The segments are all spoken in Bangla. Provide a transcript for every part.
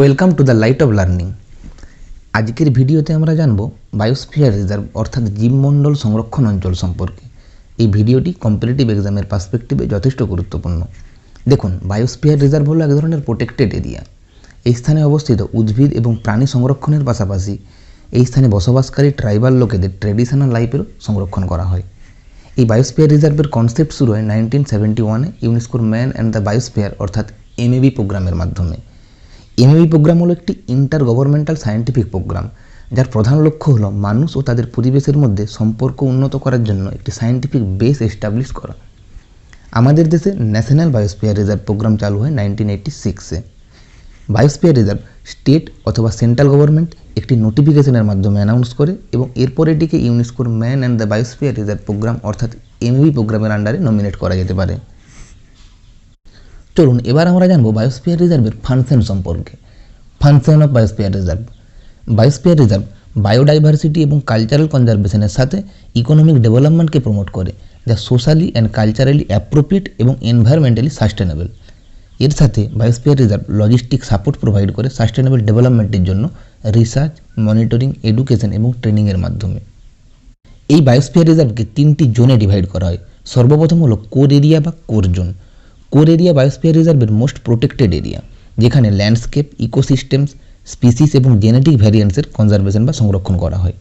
Welcome to the light of learning আজকের ভিডিওতে আমরা জানব বায়োস্ফিয়ার রিজার্ভ অর্থাৎ জীবমণ্ডল সংরক্ষণ অঞ্চল সম্পর্কে। এই ভিডিওটি কম্পিটিটিভ এক্সামের পার্সপেক্টিভে যথেষ্ট গুরুত্বপূর্ণ। দেখুন বায়োস্ফিয়ার রিজার্ভ হলো এক ধরনের প্রোটেক্টেড এরিয়া এই স্থানে অবস্থিত উদ্ভিদ এবং প্রাণী সংরক্ষণের পাশাপাশি এই স্থানে বসবাসকারী ট্রাইবাল লোকেদের ট্রেডিশনাল লাইফেরও সংরক্ষণ করা হয়। এই বায়োস্ফিয়ার রিজার্ভের কনসেপ্ট শুরু হয় নাইনটিন সেভেন্টি ওয়ানে ইউনেস্কোর ম্যান অ্যান্ড দ্য বায়োস্ফিয়ার অর্থাৎ এমএবি প্রোগ্রামের মাধ্যমে। এমএবি প্রোগ্রাম হলো একটি ইন্টার গভর্নমেন্টাল সায়েন্টিফিক প্রোগ্রাম যার প্রধান লক্ষ্য হলো মানুষ ও তাদের পরিবেশের মধ্যে সম্পর্ক উন্নত করার জন্য একটি সায়েন্টিফিক বেস এস্টাবলিশ করা। আমাদের দেশে ন্যাশনাল বায়োস্ফিয়ার রিজার্ভ প্রোগ্রাম চালু হয় নাইনটিন এইটটি সিক্সে বায়োস্ফিয়ার রিজার্ভ স্টেট অথবা সেন্ট্রাল গভর্নমেন্ট একটি নোটিফিকেশনের মাধ্যমে অ্যানাউন্স করে এবং এরপর এটিকে ইউনেস্কোর man and the biosphere reserve programme অর্থাৎ এমভি প্রোগ্রামের আন্ডারে নমিনেট করা যেতে পারে। চলুন এবার আমরা জানব বায়োস্ফিয়ার রিজার্ভের ফাংশন সম্পর্কে। Function of biosphere reserve biosphere reserve biodiversity এবং কালচারাল কনজারভেশনের সাথে ইকোনমিক ডেভেলপমেন্টকে প্রমোট করে, যা সোশ্যালি অ্যান্ড কালচারালি অ্যাপ্রোপ্রিয়েট এবং এনভায়রনমেন্টালি সাস্টেনেবল এর সাথে biosphere reserve logistic support provide করে সাস্টেনেবল ডেভেলপমেন্টের জন্য রিসার্চ মনিটরিং এডুকেশন এবং ট্রেনিংয়ের মাধ্যমে। এই বায়োস্ফিয়ার রিজার্ভকে তিনটি জোনে ডিভাইড করা হয়। সর্বপ্রথম হলো কোর এরিয়া বা core zone. Core area biosphere রিজার্ভের মোস্ট প্রোটেক্টেড এরিয়া যেখানে ল্যান্ডস্কেপ ইকোসিস্টেমস স্পিসিস এবং জেনেটিক ভ্যারিয়েন্টসের কনজারভেশন বা সংরক্ষণ করা হয়।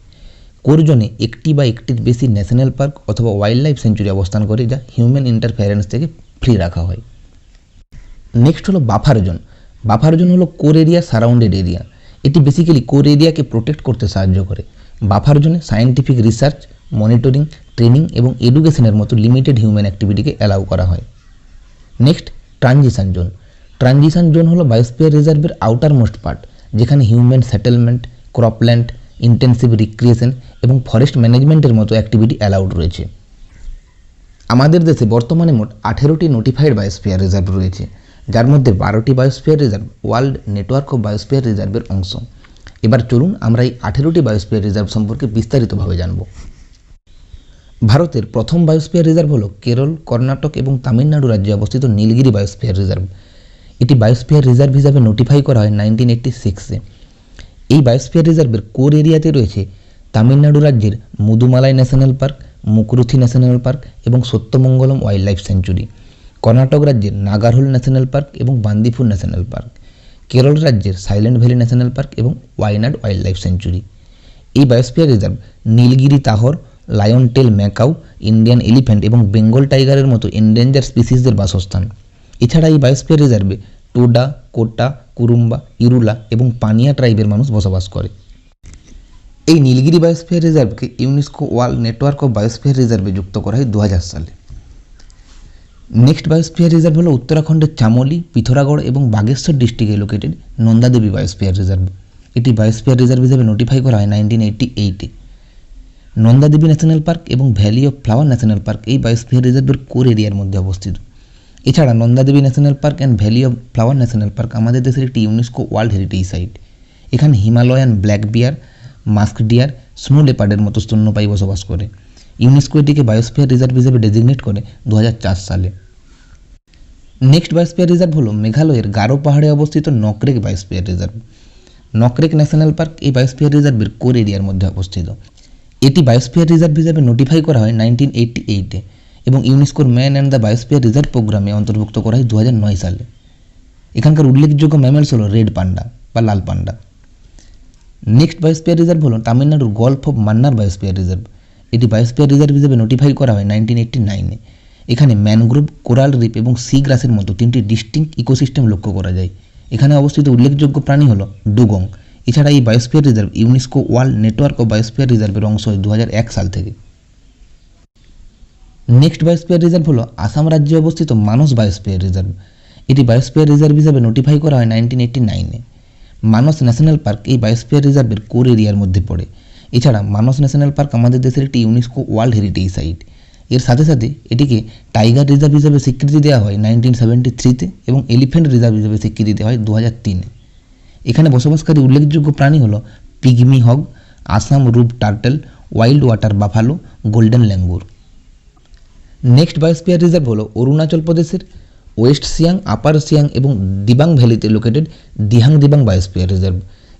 কোর জোনে একটি বা একটির বেশি ন্যাশনাল পার্ক অথবা ওয়াইল্ড লাইফ সেঞ্চুরি অবস্থান করে, যা হিউম্যান ইন্টারফারেন্স থেকে ফ্রি রাখা হয়। নেক্সট হলো বাফার জোন বাফার জোন হলো কোর এরিয়া সারাউন্ডেড এরিয়া এটি বেসিক্যালি কোর এরিয়াকে প্রোটেক্ট করতে সাহায্য করে। বাফার জোনে সায়েন্টিফিক রিসার্চ মনিটরিং ট্রেনিং এবং এডুকেশনের মতো লিমিটেড হিউম্যান অ্যাক্টিভিটিকে অ্যালাউ করা হয়। Next transition zone transition zone হলো বায়োস্ফিয়ার রিজার্ভের আউটার মোস্ট পার্ট যেখানে human settlement cropland intensive recreation এবং ফরেস্ট ম্যানেজমেন্টের মতো অ্যাক্টিভিটি অ্যালাউড রয়েছে। আমাদের দেশে বর্তমানে মোট আঠেরোটি নোটিফাইড বায়োস্ফিয়ার রিজার্ভ রয়েছে, যার মধ্যে বারোটি biosphere reserve world network of biosphere রিজার্ভের অংশ। এবার চলুন আমরা এই আঠেরোটি বায়োস্ফিয়ার রিজার্ভ সম্পর্কে বিস্তারিতভাবে জানব। ভারতের প্রথম বায়োস্ফিয়ার রিজার্ভ হল কেরল, কর্ণাটক এবং তামিলনাড়ু রাজ্যে অবস্থিত নীলগিরি বায়োস্ফিয়ার রিজার্ভ। এটি বায়োস্ফিয়ার রিজার্ভ হিসাবে নোটিফাই করা হয় নাইনটিন এইটটি সিক্সে এই বায়োস্ফিয়ার রিজার্ভের কোর এরিয়াতে রয়েছে তামিলনাড়ু রাজ্যের Mudumalai national park, Mukurthi national park এবং Sathyamangalam wild life sanctuary, Karnataka রাজ্যের নাগারহোল ন্যাশনাল পার্ক এবং বান্দিপুর ন্যাশনাল পার্ক, কেরল রাজ্যের সাইলেন্ট ভ্যালি ন্যাশনাল পার্ক এবং ওয়াইনাড ওয়াইল্ড লাইফ সেঞ্চুরি। এই biosphere reserve Nilgiri tahr lion tail macaque Indian elephant এবং বেঙ্গল টাইগারের মতো এন্ডেঞ্জার স্পিসিসদের বাসস্থান। এছাড়া এই বায়োস্ফিয়ার রিজার্ভে টোডা, কোটা, কুরুম্বা, ইরুলা এবং পানিয়া ট্রাইবের মানুষ বসবাস করে। এই Nilgiri biosphere রিজার্ভকে UNESCO world network of biosphere রিজার্ভে যুক্ত করা হয় দু হাজার সালে। নেক্সট বায়োস্ফিয়ার রিজার্ভ হলো উত্তরাখণ্ডের চামোলি, পিথোরাগড় এবং বাগেশ্বর ডিস্ট্রিক্টে লোকেটেড নন্দাদেবী বায়োস্ফিয়ার রিজার্ভ এটি বায়োস্ফিয়ার রিজার্ভ হিসেবে নোটিফাই করা হয় নাইনটিন এইটটি এইটে নন্দাদেবী ন্যাশনাল পার্ক এবং valley of flower national park এই বায়োস্ফিয়ার রিজার্ভের কোর এরিয়ার মধ্যে অবস্থিত। এছাড়া Nanda Devi national park and valley of flower national park আমাদের দেশের একটি ইউনেস্কো ওয়ার্ল্ড হেরিটেজ সাইট এখানে Himalayan black bear, musk deer snow লেপার্ডের মতো স্তন্যপায়ী বসবাস করে। ইউনেস্কো এটিকে বায়োস্ফিয়ার রিজার্ভ হিসেবে ডেজিগনেট করে দু হাজার চার সালে। নেক্সট বায়োস্ফিয়ার রিজার্ভ হলো মেঘালয়ের গারো পাহাড়ে অবস্থিত Nokrek biosphere reserve Nokrek national park এই বায়োস্ফিয়ার রিজার্ভের কোর এরিয়ার মধ্যে অবস্থিত। এটি বায়োস্ফিয়ার রিজার্ভ হিসাবে নোটিফাই করা হয় নাইনটিন এইটটি এইটে এবং ইউনেস্কোর man and the biosphere reserve প্রোগ্রামে অন্তর্ভুক্ত করা হয় দু সালে। এখানকার উল্লেখযোগ্য ম্যামেলস হলো রেড পান্ডা বা লাল পান্ডা নেক্সট বায়োস্ফিয়ার রিজার্ভ হলো তামিলনাড়ুর gulf of Mannar biosphere reserve এটি বায়োস্ফিয়ার রিজার্ভ হিসেবে নোটিফাই করা হয় নাইনটিন এইটটি নাইনে এখানে ম্যানগ্রোভ কোরাল রিপ এবং সি গ্রাসের মতো তিনটি ডিস্টিংক্ট ইকোসিস্টেম লক্ষ্য করা যায়। এখানে অবস্থিত উল্লেখযোগ্য প্রাণী হলো ডুগং এছাড়া এই biosphere reserve UNESCO world network of biosphere রিজার্ভের অংশ হয় দু হাজার এক সাল থেকে। নেক্সট বায়োস্ফিয়ার রিজার্ভ হলো আসাম রাজ্যে অবস্থিত মানস বায়োস্ফিয়ার রিজার্ভ এটি বায়োস্ফিয়ার রিজার্ভ হিসাবে নোটিফাই করা হয় নাইনটিন এইটটি নাইনে মানস ন্যাশনাল পার্ক এই বায়োস্ফিয়ার রিজার্ভের কোর এরিয়ার মধ্যে পড়ে। এছাড়া মানস ন্যাশনাল পার্ক আমাদের দেশের একটি ইউনেস্কো ওয়ার্ল্ড হেরিটেজ সাইট এর সাথে সাথে এটিকে টাইগার রিজার্ভ হিসাবে স্বীকৃতি দেওয়া হয় নাইনটিন সেভেন্টি থ্রিতে এবং এলিফ্যান্ট রিজার্ভ হিসাবে স্বীকৃতি দেওয়া হয় দু হাজার তিনে। এখানে বসবাসকারী উল্লেখযোগ্য প্রাণী হলো pygmy hog, Assam roofed turtle, wild water buffalo, golden langur. Next biosphere reserve হলো অরুণাচল প্রদেশের ওয়েস্ট সিয়াং, আপার সিয়াং এবং Dibang ভ্যালিতে located Dihang Dibang biosphere reserve.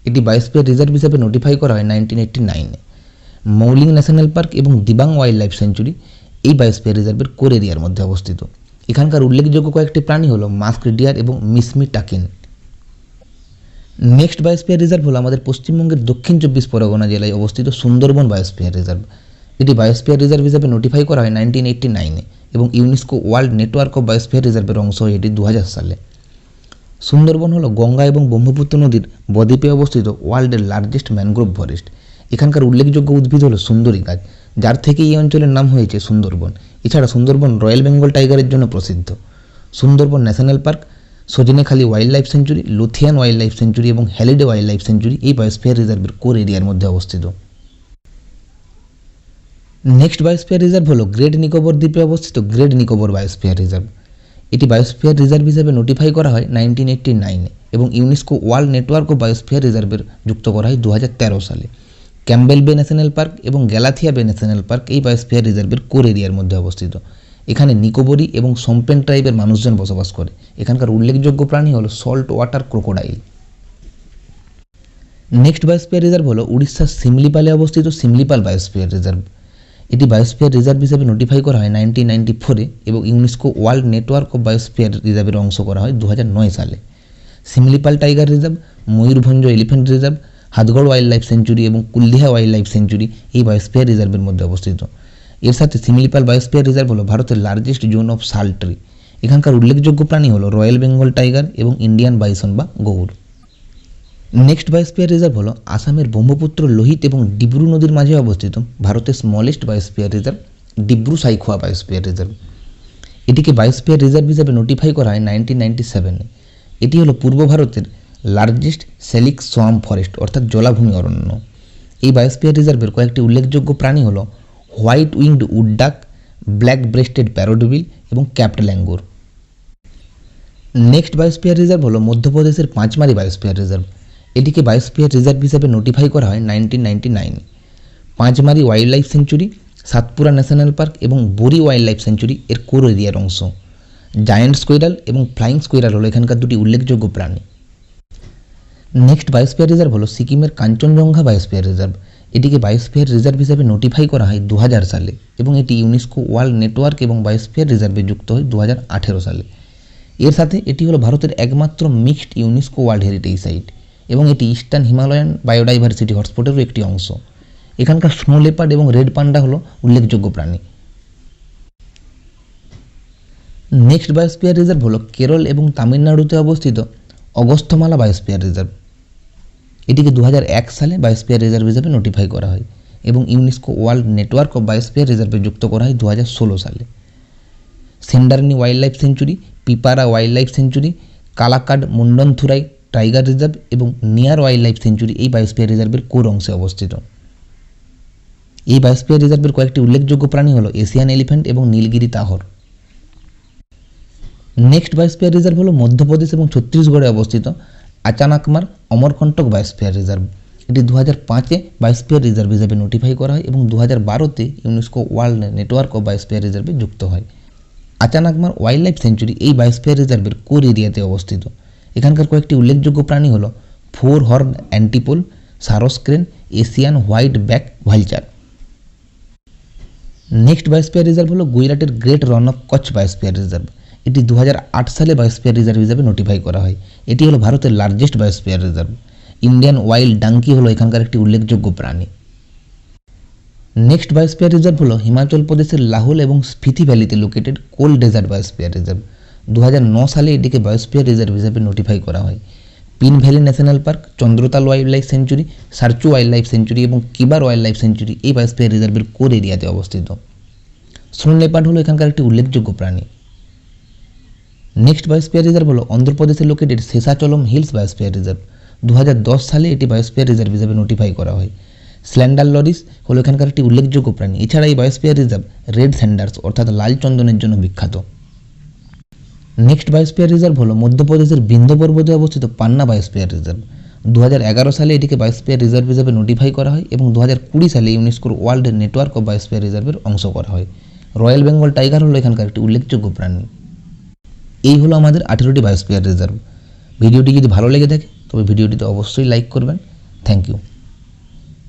এটি বায়োস্পিয়ার রিজার্ভ হিসেবে নোটিফাই করা হয় নাইনটিন এইটটি নাইনে মৌলিং ন্যাশনাল পার্ক এবং দিবাং ওয়াইল্ড লাইফ সেঞ্চুরি এই বায়োস্পিয়ার রিজার্ভের কোর এরিয়ার মধ্যে অবস্থিত। এখানকার উল্লেখযোগ্য কয়েকটি প্রাণী হলো মাস্ক ডিয়ার এবং Mishmi takin next biosphere reserve হলো আমাদের পশ্চিমবঙ্গের দক্ষিণ চব্বিশ পরগনা জেলায় অবস্থিত সুন্দরবন বায়োস্পিয়ার রিজার্ভ। এটি বায়োস্পিয়ার রিজার্ভ হিসেবে নোটিফাই করা হয় নাইনটিন এইটটি নাইনে এবং UNESCO world network of biosphere রিজার্ভের অংশ হয় এটি দু হাজার সালে। সুন্দরবন হলো গঙ্গা এবং ব্রহ্মপুত্র নদীর বদ্বীপে অবস্থিত ওয়ার্ল্ডের লার্জেস্ট ম্যানগ্রোভ ফরেস্ট এখানকার উল্লেখযোগ্য উদ্ভিদ হলো সুন্দরী গাছ, যার থেকে এই অঞ্চলের নাম হয়েছে সুন্দরবন। এছাড়া সুন্দরবন রয়্যাল বেঙ্গল টাইগারের জন্য প্রসিদ্ধ। Sundarban national park Sajnekhali wild life sanctuary Lothian wild life sanctuary এবং হ্যালিডে ওয়াইল্ড লাইফ সেঞ্চুরি এই বায়োস্ফিয়ার রিজার্ভের কোর এরিয়ার মধ্যে অবস্থিত। নেক্সট বায়োস্ফিয়ার রিজার্ভ হলো গ্রেট নিকোবর দ্বীপে অবস্থিত গ্রেট নিকোবর বায়োস্ফিয়ার রিজার্ভ এটি বায়োস্ফিয়ার রিজার্ভ হিসেবে নোটিফাই করা হয় নাইনটিন এইটটি নাইনে এবং UNESCO world network of biosphere রিজার্ভের যুক্ত করা হয় দু হাজার তেরো সালে। ক্যাম্বেল বে ন্যাশনাল পার্ক এবং গ্যালাথিয়া বে ন্যাশনাল পার্ক এই বায়োস্ফিয়ার রিজার্ভের কোর এরিয়ার মধ্যে অবস্থিত। এখানে নিকোবরি এবং সোমপেন ট্রাইবের মানুষজন বসবাস করে। এখানকার উল্লেখযোগ্য প্রাণী হলো salt water crocodile next biosphere reserve হলো উড়িষ্যার সিমলিপালে অবস্থিত সিমলিপাল বায়োস্ফিয়ার রিজার্ভ এটি বায়োস্ফিয়ার রিজার্ভ হিসেবে নোটিফাই করা হয় নাইনটিন নাইনটি ফোরে এবং UNESCO world network of biosphere রিজার্ভের অংশ করা হয় দু সালে। Similipal tiger reserve Mayurbhanj elephant reserve Hadgarh wildlife sanctuary এবং কুলদিহা ওয়াইল্ড লাইফ সেঞ্চুরি এই বায়োস্ফিয়ার রিজার্ভের মধ্যে অবস্থিত। এর সাথে সিমলিপাল বায়োস্পিয়ার রিজার্ভ হলো ভারতের লার্জেস্ট জোন অফ সাল্ট্রি এখানকার উল্লেখযোগ্য প্রাণী হলো রয়্যাল বেঙ্গল টাইগার এবং ইন্ডিয়ান বাইসন বা গৌর। নেক্সট বায়োস্পিয়ার রিজার্ভ হলো আসামের ব্রহ্মপুত্র লোহিত এবং ডিব্রু নদীর মাঝে অবস্থিত ভারতের smallest biosphere reserve Dibru Saikhowa biosphere reserve এটিকে বায়োস্ফিয়ার রিজার্ভ হিসাবে নোটিফাই করা হয় নাইনটিন নাইনটি সেভেনে এটি হলো পূর্ব ভারতের লার্জেস্ট সেলিক সোয়াম ফরেস্ট অর্থাৎ জলাভূমি অরণ্য। এই বায়োস্ফিয়ার রিজার্ভের কয়েকটি উল্লেখযোগ্য প্রাণী হলো white winged wood duck black breasted parrotbill এবং capped langur. Next biosphere reserve হলো মধ্যপ্রদেশের পাঁচমারি বায়োস্ফিয়ার রিজার্ভ। এটিকে বায়োস্ফিয়ার রিজার্ভ হিসেবে নোটিফাই করা হয় নাইনটিন নাইনটি নাইনে। Pachmarhi wildlife sanctuary, Satpura national park এবং বরি ওয়াইল্ড লাইফ সেঞ্চুরি এর কোর এরিয়ার অংশ। জায়ান্ট স্কোয়ারাল এবং ফ্লাইং স্কোয়ারাল হলো এখানকার দুটি উল্লেখযোগ্য প্রাণী। নেক্সট বায়োস্ফিয়ার রিজার্ভ হলো সিকিমের কাঞ্চনজঙ্ঘা বায়োস্ফিয়ার রিজার্ভ। এটিকে বায়োস্ফিয়ার রিজার্ভ হিসাবে নোটিফাই করা হয় দু হাজার সালে এবং এটি ইউনেস্কো ওয়ার্ল্ড নেটওয়ার্ক এবং বায়োস্ফিয়ার রিজার্ভে যুক্ত হয় দু হাজার আঠেরো সালে। এর সাথে এটি হলো ভারতের একমাত্র mixed UNESCO world heritage site এবং এটি ইস্টার্ন হিমালয়ান বায়োডাইভার্সিটি হটস্পটেরও একটি অংশ। এখানকার স্নো লেপার্ড এবং রেড পান্ডা হলো উল্লেখযোগ্য প্রাণী। নেক্সট বায়োস্ফিয়ার রিজার্ভ হলো কেরল এবং তামিলনাড়ুতে অবস্থিত অগস্থমালা বায়োস্ফিয়ার রিজার্ভ এটিকে দু হাজার এক সালে বায়োস্ফিয়ার রিজার্ভ হিসেবে নোটিফাই করা হয় এবং UNESCO world network of biosphere রিজার্ভে যুক্ত করা হয় দু হাজার ষোলো সালে। Shendurney wild life sanctuary, Peppara wild life sanctuary, Kalakad Mundanthurai tiger reserve এবং নিয়ার ওয়াইল্ড লাইফ সেঞ্চুরি এই বায়োস্পিয়ার রিজার্ভের কোর অংশে অবস্থিত। এই বায়োস্ফিয়ার রিজার্ভের কয়েকটি উল্লেখযোগ্য প্রাণী হলো এশিয়ান এলিফ্যান্ট এবং Nilgiri tahr. Next biosphere reserve হলো মধ্যপ্রদেশ এবং ছত্তিশগড়ে অবস্থিত। আচানাকমার অমরকণ্টক বায়োস্ফিয়ার রিজার্ভ এটি দু হাজার পাঁচে বায়োস্ফিয়ার রিজার্ভ হিসেবে নোটিফাই করা হয় এবং দু হাজার বারোতে UNESCO world network of biosphere রিজার্ভে যুক্ত হয় আচানাকমার ওয়াইল্ড লাইফ সেঞ্চুরি এই বায়োস্ফিয়ার রিজার্ভের কোর এরিয়াতে অবস্থিত এখানকার কয়েকটি উল্লেখযোগ্য প্রাণী হল four horned antelope sarus crane Asian white back vulture next biosphere reserve হলো গুজরাটের great Rann of Kutch biosphere reserve এটি দু হাজার আট সালে বায়োস্ফিয়ার রিজার্ভ হিসাবে নোটিফাই করা হয়। এটি হলো ভারতের largest biosphere reserve Indian wild donkey হলো এখানকার একটি উল্লেখযোগ্য প্রাণী। নেক্সট বায়োস্ফিয়ার রিজার্ভ হলো হিমাচল প্রদেশের লাহুল এবং Spiti ভ্যালিতে located cold desert biosphere reserve দু সালে এটিকে বায়োস্ফিয়ার রিজার্ভ হিসেবে নোটিফাই করা হয়। Pin valley national park Chandratal wildlife sanctuary Sarchu wildlife sanctuary এবং কিবার ওয়াইল্ড লাইফ সেঞ্চুরি এই বায়োস্ফিয়ার রিজার্ভের কোর এরিয়াতে অবস্থিত। স্নো লেপার্ড হলো এখানকার একটি উল্লেখযোগ্য প্রাণী। নেক্সট বায়োস্ফিয়ার রিজার্ভ হলো অন্ধ্রপ্রদেশে located Seshachalam hills biosphere reserve. দু হাজার দশ সালে এটি বায়োস্পিয়ার রিজার্ভ হিসেবে নোটিফাই করা হয়। স্ল্যান্ডার লরিস হলো এখানকার একটি উল্লেখযোগ্য প্রাণী। এছাড়া এই বায়োস্পিয়ার রিজার্ভ রেড স্যান্ডার্স, অর্থাৎ লাল চন্দনের জন্য বিখ্যাত। নেক্সট বায়োস্পিয়ার রিজার্ভ হলো মধ্যপ্রদেশের বিন্ধ্য পর্বতে অবস্থিত পান্না বায়োস্পিয়ার রিজার্ভ। দু হাজার এগারো সালে এটিকে বায়োস্পিয়ার রিজার্ভ হিসেবে নোটিফাই করা হয় এবং দু হাজার কুড়ি সালে ইউনেস্কোর ওয়ার্ল্ড নেটওয়ার্ক অফ বায়োস্পিয়ার রিজার্ভের অংশ করা হয়। রয়্যাল বেঙ্গল টাইগার হলো এখানকার একটি উল্লেখযোগ্য প্রাণী। এই হলো আমাদের আঠেরোটি বায়োস্পিয়ার রিজার্ভ ভিডিওটি যদি ভালো লেগে থাকে, তবে ভিডিওটিতে অবশ্যই লাইক করবেন। Thank you